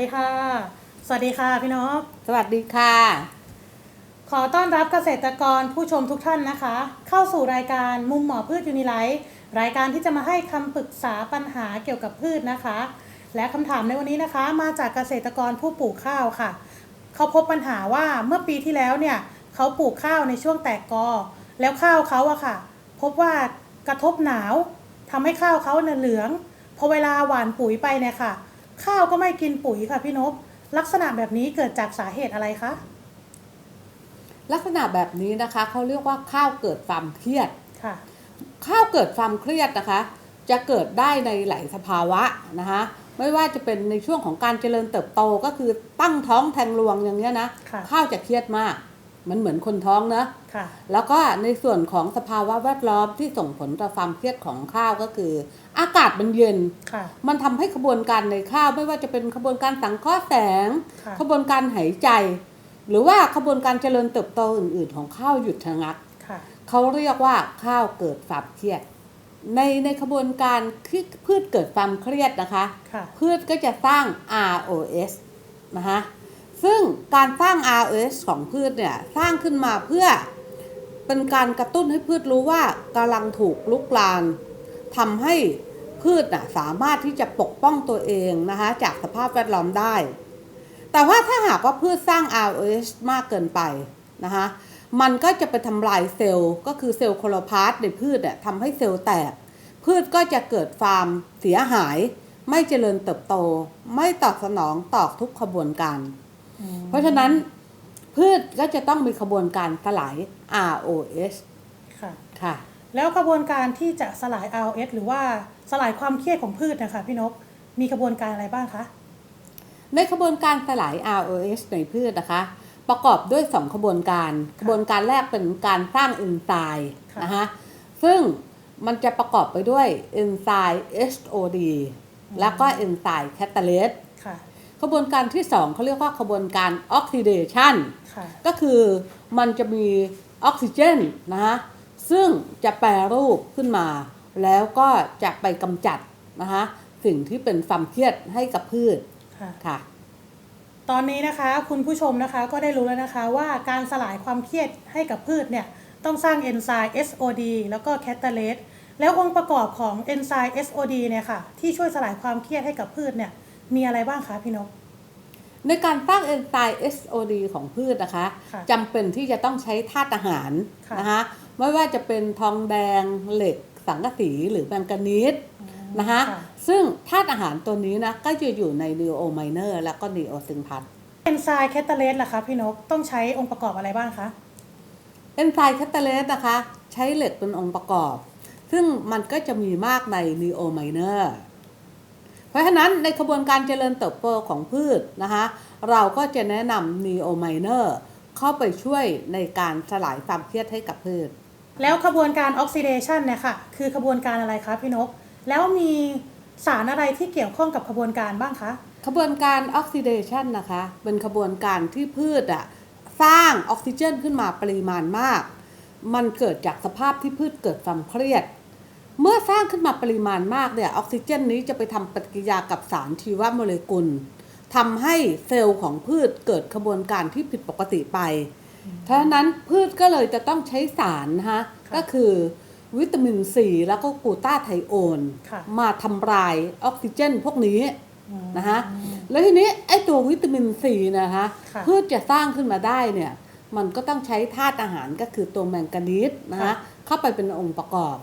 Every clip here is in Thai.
ดีค่ะ สวัสดีค่ะพี่นกสวัสดีค่ะ ขอต้อนรับเกษตรกรผู้ชมทุกท่านนะคะ เข้าสู่รายการมุมหมอพืชยูนิไลท์รายการที่จะมาให้คำปรึกษาปัญหาเกี่ยวกับพืชนะคะ และคำถามในวันนี้นะคะ มาจากเกษตรกรผู้ปลูกข้าวค่ะ เขาพบปัญหาว่าเมื่อปีที่แล้วเนี่ยเขาปลูกข้าวในช่วงแตกกอ แล้วข้าวเขาอะค่ะ พบว่ากระทบหนาวทำให้ข้าวเขาเนี่ยเหลืองพอเวลาหว่านปุ๋ยไปเนี่ยค่ะ ข้าวก็ไม่กินปุ๋ยค่ะพี่นพลักษณะแบบนี้เกิดจากสาเหตุอะไรคะลักษณะแบบนี้นะคะเขาเรียกว่าข้าวเกิดความเครียดค่ะ ข้าวเกิดความเครียดนะคะ จะเกิดได้ในหลายสภาวะนะคะไม่ว่าจะเป็นในช่วงของการเจริญเติบโตก็คือตั้งท้องแทงรวงอย่างเงี้ยนะค่ะข้าวจะเครียดมาก มันเหมือนคนท้องเนอะค่ะ แล้วก็ในส่วนของสภาวะแวดล้อมที่ส่งผลต่อความเครียดของข้าวก็คือ อากาศมันเย็น ค่ะ มันทำให้ขบวนการในข้าวไม่ว่าจะเป็นขบวนการสังเคราะห์แสง ค่ะ ขบวนการหายใจ หรือว่าขบวนการเจริญเติบโตอื่น ๆ ของข้าวหยุดชะงัก ค่ะ เขาเรียกว่าข้าวเกิดความเครียด ในในขบวนการที่พืชเกิดความเครียดนะคะ ค่ะ พืชก็จะสร้าง ROS นะคะ ซึ่งการสร้าง ROS ของพืชเนี่ยสร้างขึ้นมาเพื่อเป็นการกระตุ้นให้พืชรู้ว่ากำลังถูกลุกลานทำให้พืชน่ะสามารถที่จะปกป้องตัวเองนะคะจากสภาพแวดล้อมได้ แต่ว่าถ้าหากว่าพืชสร้าง ROS มากเกินไปนะคะมันก็จะไปทำลายเซลล์ ก็คือเซลล์โคลพาสในพืชเนี่ยทำให้เซลล์แตก พืชก็จะเกิดความเสียหาย ไม่เจริญเติบโต ไม่ตอบสนองต่อทุกขบวนการ เพราะฉะนั้นพืชก็จะต้องมีขบวนการสลาย ROS ค่ะ ค่ะ แล้วกระบวนการที่จะสลาย RS หรือว่าสลายความเครียดของพืชนะคะพี่นก มีกระบวนการอะไรบ้างคะ ในขบวนการสลาย ROS ในพืชนะคะ ประกอบด้วย2ขบวนการขบวนการแรกเป็นการสร้างเอนไซม์ค่ะนะคะซึ่งมันจะประกอบไปด้วยเอนไซม์ HOD แล้วก็เอนไซม์แคตาเลส ค่ะขบวนการที่2เขาเรียกว่าขบวนการออกซิเดชันค่ะก็คือมันจะมีออกซิเจนนะคะซึ่งจะแปรรูปขึ้นมา แล้วก็จะไปกำจัดนะคะสิ่งที่เป็นความเครียดให้กับพืชค่ะค่ะตอนนี้นะคะคุณผู้ชมนะคะก็ได้รู้แล้วนะคะว่าการสลายความเครียดให้กับพืชเนี่ยต้องสร้างเอนไซม์ SOD แล้วก็แคตาเลสแล้วองค์ประกอบของเอนไซม์ SOD เนี่ยค่ะที่ช่วยสลายความเครียดให้กับพืชเนี่ย มีอะไรบ้างคะพี่นก ในการสร้างเอนไซม์ SOD ของพืชนะคะค่ะจำเป็นที่จะต้องใช้ธาตุอาหารค่ะ นะคะไม่ว่าจะเป็นทองแดงเหล็ก สังกะสีหรือแมงกานีสนะคะค่ะซึ่งธาตุอาหารตัวนี้นะก็จะอยู่ในนีโอไมเนอร์แล้วก็นีโอซิงพัทเอนไซม์แคตาเลสล่ะคะพี่นกต้องใช้องค์ประกอบอะไรบ้างคะ เอนไซม์แคตาเลสนะคะใช้เหล็กเป็นองค์ประกอบ ซึ่งมันก็จะมีมากในนีโอไมเนอร์ เพราะฉะนั้นในกระบวนการเจริญเติบโตของพืชนะคะเราก็จะแนะนำนีโอไมเนอร์เข้าไปช่วยในการสลายความเครียดให้กับพืช แล้วขบวนการออกซิเดชันเนี่ยค่ะคือขบวนการอะไรคะพี่นก แล้วมีสารอะไรที่เกี่ยวข้องกับขบวนการบ้างคะขบวนการออกซิเดชันนะคะเป็นขบวนการที่พืชอะสร้างออกซิเจนขึ้นมาปริมาณมาก มันเกิดจากสภาพที่พืชเกิดความเครียด เมื่อสร้างขึ้นมาปริมาณมากเนี่ยออกซิเจนนี้จะไปทำปฏิกิริยากับสารชีวโมเลกุลทำให้เซลล์ของพืชเกิดขบวนการที่ผิดปกติไปเพราะฉะนั้นพืชก็เลยจะต้องใช้สารนะคะค่ะก็คือวิตามินซีแล้วก็กลูตาไทโอนค่ะมาทำลายออกซิเจนพวกนี้นะคะแล้วทีนี้ไอ้ตัววิตามินซีนะคะค่ะพืชจะสร้างขึ้นมาได้เนี่ยมันก็ต้องใช้ธาตุอาหารก็คือตัวแมงกานีสนะคะค่ะเข้าไปเป็นองค์ประกอบ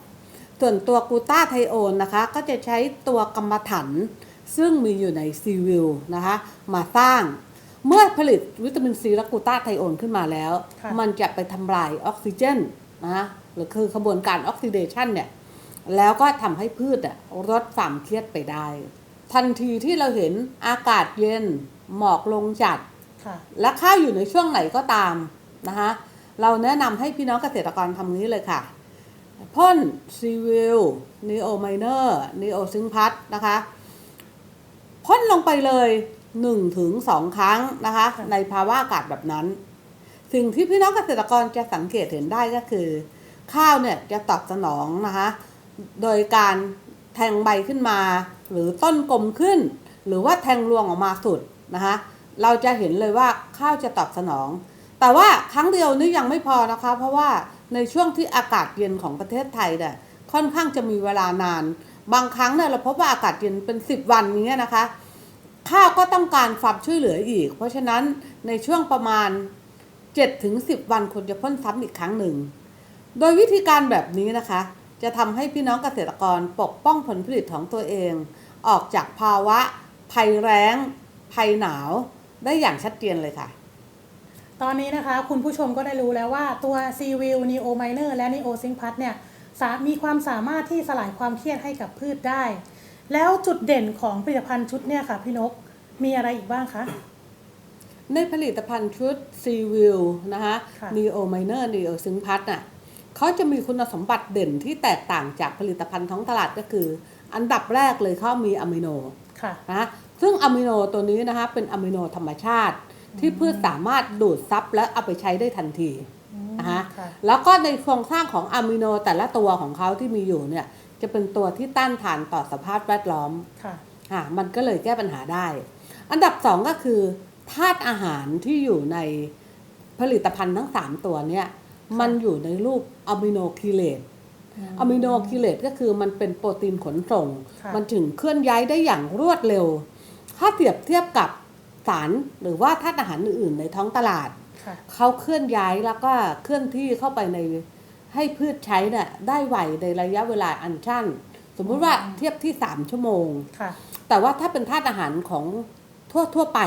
ส่วนตัวกลูตาไทโอนนะคะ ก็จะใช้ตัวกรรมฐานซึ่งมีอยู่ในซีวิลนะคะ มาสร้าง เมื่อผลิตวิตามินซีและกลูตาไทโอนขึ้นมาแล้วค่ะมันจะไปทำลายออกซิเจนนะคะหรือคือขบวนการออกซิเดชันเนี่ย แล้วก็ทำให้พืชอะลดความเครียดไปได้ ทันทีที่เราเห็นอากาศเย็นหมอกลงจัดค่ะและข้าวอยู่ในช่วงไหนก็ตามนะคะเราแนะนำให้พี่น้องเกษตรกรทำนี้เลยค่ะ พ่นซีวิลนีโอไมเนอร์นีโอซิงพัทนะคะพ่นลงไปเลย1ถึง2ครั้งนะคะค่ะในภาวะอากาศแบบนั้น สิ่งที่พี่น้องเกษตรกรจะสังเกตเห็นได้ก็คือ ข้าวเนี่ยจะตอบสนองนะคะ โดยการแทงใบขึ้นมา หรือต้นกลมขึ้น หรือว่าแทงรวงออกมาสุดนะคะ เราจะเห็นเลยว่าข้าวจะตอบสนอง แต่ว่าครั้งเดียวนี่ยังไม่พอนะคะ เพราะว่า ในช่วงที่อากาศเย็นของประเทศไทยเนี่ยค่อนข้างจะมีเวลานาน บางครั้งเนี่ยเราพบว่าอากาศเย็นเป็น 10 วันอย่างเงี้นะคะ ข้าวก็ต้องการความช่วยเหลืออีก เพราะฉะนั้นในช่วงประมาณ7-10ถึง10 วันควรจะพ่นซ้ำอีกครั้งหนึ่ง โดยวิธีการแบบนี้นะคะ จะทำให้พี่น้องเกษตรกรปกป้องผลผลิตของตัวเอง ออกจากภาวะภัยแล้งภัยหนาวได้อย่างชัดเจนเลยค่ะ ตอนนี้นะคะคุณผู้ชมก็ได้รู้แล้วว่าตัว c w i l Neo Miner และ Neo Sync Plus เนี่ยสามีความสามารถที่สลายความเครียดให้กับพืชได้ แล้วจุดเด่นของผลิตภัณฑ์ชุดเนี่ยค่ะพี่นกมีอะไรอีกบ้างคะ ในผลิตภัณฑ์ชุด c w i l นะคะ ค่ะ Neo Miner Neo Sync Plus น่ะเขาจะมีคุณสมบัติเด่นที่แตกต่างจากผลิตภัณฑ์ท้องตลาดก็คือ อันดับแรกเลยเขามีอะมิโน ค่ะ นะซึ่งอะมิโนตัวนี้นะคะเป็นอะมิโนธรรมชาติ ที่พืชสามารถดูดซับและเอาไปใช้ได้ทันทีนะคะค่ะแล้วก็ในโครงสร้างของอะมิโนแต่ละตัวของเขาที่มีอยู่เนี่ยจะเป็นตัวที่ต้านทานต่อสภาพแวดล้อมค่ะอะมันก็เลยแก้ปัญหาได้ อันดับสองก็คือธาตุอาหารที่อยู่ในผลิตภัณฑ์ทั้ง3ตัวเนี่ยมันอยู่ในรูปอะมิโนคิเลตอะมิโนคิเลตก็คือมันเป็นโปรตีนขนส่งค่ะมันถึงเคลื่อนย้ายได้อย่างรวดเร็ว ถ้าเทียบเทียบกับ สารหรือว่าธาตุอาหารอื่นๆในท้องตลาดค่ะเขาเคลื่อนย้ายแล้วก็เคลื่อนที่เข้าไปในให้พืชใช้เนี่ยได้ไวในระยะเวลาอันสั้น สมมุติว่าเทียบที่3ชั่วโมงค่ะแต่ว่าถ้าเป็นธาตุอาหารของทั่วทั่วๆไป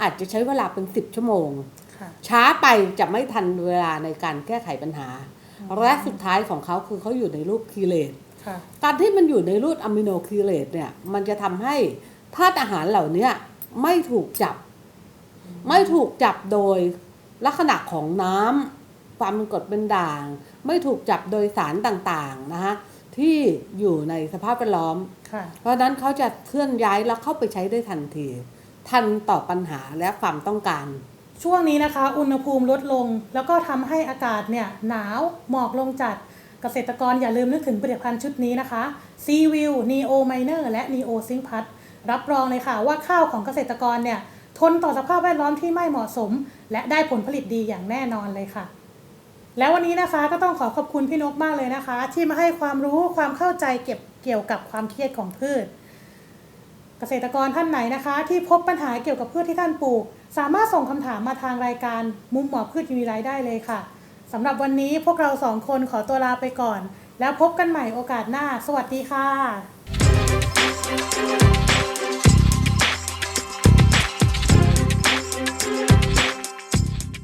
อาจจะใช้เวลาเป็น10ชั่วโมงค่ะช้าไปจะไม่ทันเวลาในการแก้ไขปัญหา และสุดท้ายของเขาคือเขาอยู่ในรูปคีเลตค่ะการที่มันอยู่ในรูปอะมิโนคีเลตเนี่ยมันจะทำให้ธาตุอาหารเหล่าเนี้ย ไม่ถูกจับ ไม่ถูกจับโดยลักษณะของน้ำความเป็นกรดเป็นด่าง ไม่ถูกจับโดยสารต่างๆนะคะที่อยู่ในสภาพแวดล้อมค่ะเพราะฉะนั้นเขาจะเคลื่อนย้ายแล้วเข้าไปใช้ได้ทันที ทันต่อปัญหาและความต้องการ ช่วงนี้นะคะ อุณหภูมิลดลง แล้วก็ทำให้อากาศเนี่ยหนาวหมอกลงจัดเกษตรกรอย่าลืมนึกถึงผลิตภัณฑ์ชุดนี้นะคะ c w i l Neo Miner และ Neo Sync Plus รับรองเลยค่ะว่าข้าวของเกษตรกรเนี่ยทนต่อสภาพแวดล้อมที่ไม่เหมาะสม และได้ผลผลิตดีอย่างแน่นอนเลยค่ะ แล้ววันนี้นะคะก็ต้องขอขอบคุณพี่นกมากเลยนะคะ ที่มาให้ความรู้ความเข้าใจเก็บเกี่ยวกับความเครียดของพืช เกษตรกรท่านไหนนะคะ ที่พบปัญหาเกี่ยวกับพืชที่ท่านปลูก สามารถส่งคำถามมาทางรายการ มุมหมอพืชยูนิไลได้เลยค่ะสำหรับวันนี้พวกเราสองคนขอตัวลาไปก่อน แล้วพบกันใหม่โอกาสหน้า สวัสดีค่ะ